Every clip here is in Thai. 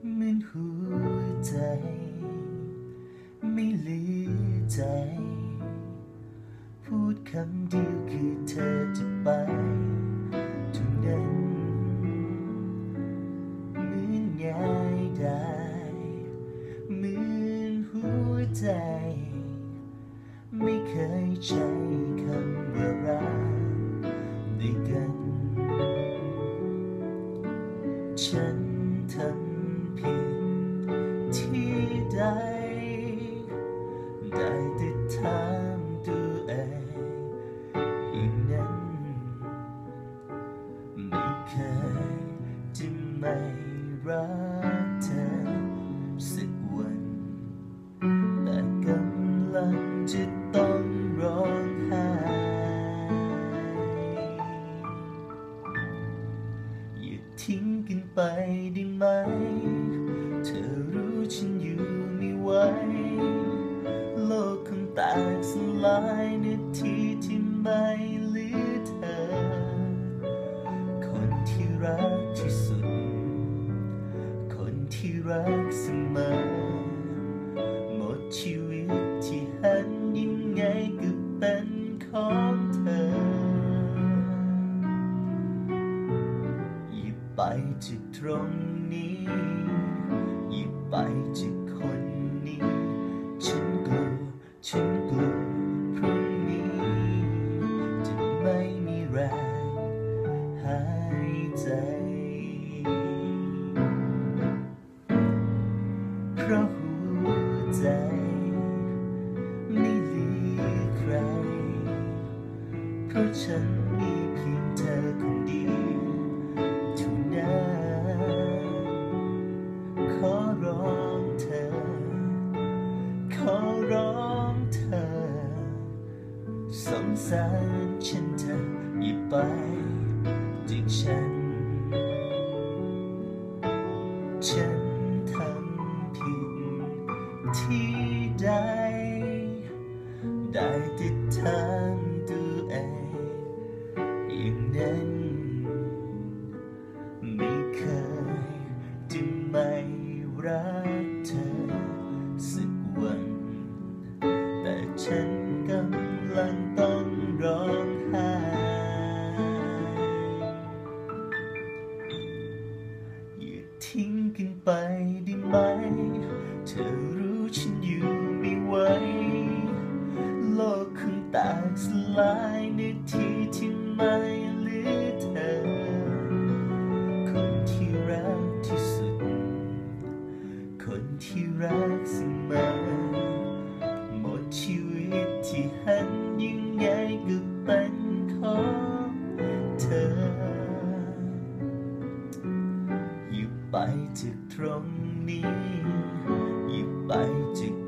หัวใจ ไม่เหลือใจ พูดคำเดียวคือเธอจะไปเท่านั้นเหมือนง่ายได้เหมือนหัวใจ ไม่เคยใช้ ที่ใด ได้แต่ถามตัวเองอย่งนั้นไม่เคยจะไม่รักเธอสักวัน แต่กำลังจะต้องร้องไห้อย่าทิ้งกันไป ที่รักที่สุด คนที่รักเสมอ หมดชีวิตที่หันยังไงก็เป็นของเธออย่าไปจากตรงนี้อย่าไปจาก เพราะฉันมีเพียงเธอคนเดียวเท่านั้นขอร้องเธอ ขอร้องเธอ สงสารฉันเธออย่าไปจากฉันฉัน ฉันกำลังต้องร้องไห้อย่าทิ้งกันไปได้ไหม เธอรู้ฉันอยู่ไม่ไหว โลกคงแตกสลายในที่ที่ไม่ จากตรงนี้หยิบไปจาก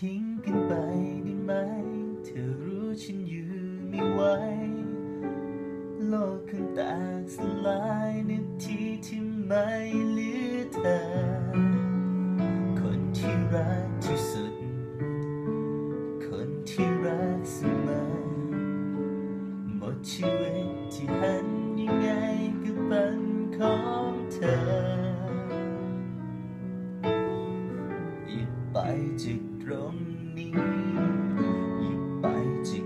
ทิ้งกันไปได้ไหม เธอรู้ฉันอยู่ไม่ไหว โลกข้างแตกสลายนาทีที่ไม่เหลือเธอ คนที่รักที่สุด คนที่รักเสมอหมดชีวิตที่หันยังไงก็เป็นของเธอ ไปจาก 让你一百斤。